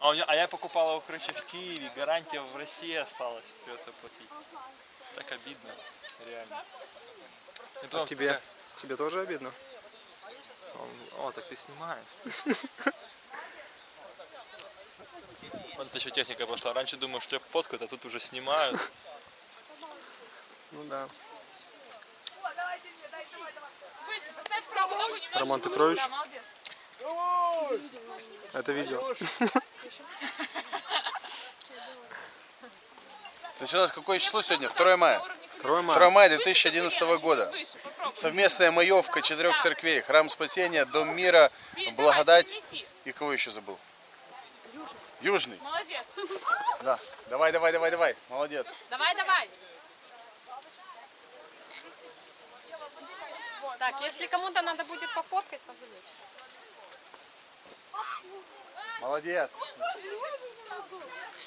А, меня, а я покупал его, короче, в Киеве, гарантия в России осталась, придется платить. Так обидно, реально. И потом А тебе? такая, Тебе тоже обидно? О, так ты снимаешь. Вон еще техника пошла. Раньше думал, что тебя фоткают, а тут уже снимают. Ну да. Роман. Петрович. Это видео. То есть у нас какое число сегодня? 2 мая. 2 мая. 2 мая 2011 года. Совместная маевка четырех церквей. Храм Спасения, Дом Мира, Благодать. И кого еще забыл? Южный. Молодец. Да. Давай, давай, давай, давай. Молодец. Давай, давай. Так, если кому-то надо будет пофоткать, позовите. Молодец.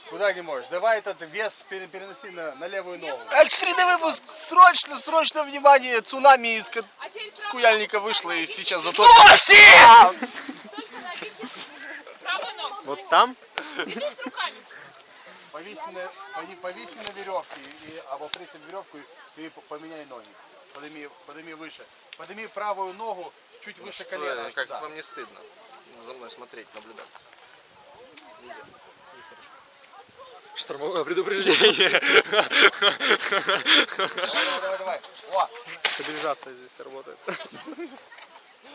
Куда не можешь? Давай этот вес пере- переноси на, на левую ногу. Экстренный выпуск! Срочно, срочно, внимание! Цунами из, ко- А с Куяльника вышло и сейчас зато... ногу. Вот там? Повисни на, пови- повисни на веревке, и, обопрись на веревку и, поменяй ноги. Подними, подними выше. Подними правую ногу чуть выше Что, колена. э, как сюда. вам не стыдно за мной смотреть, наблюдать? Штормовое предупреждение. Давай, давай, давай. О, Стабилизация здесь работает.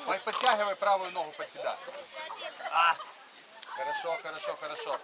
по- подтягивай правую ногу под себя. А. Хорошо, хорошо, хорошо.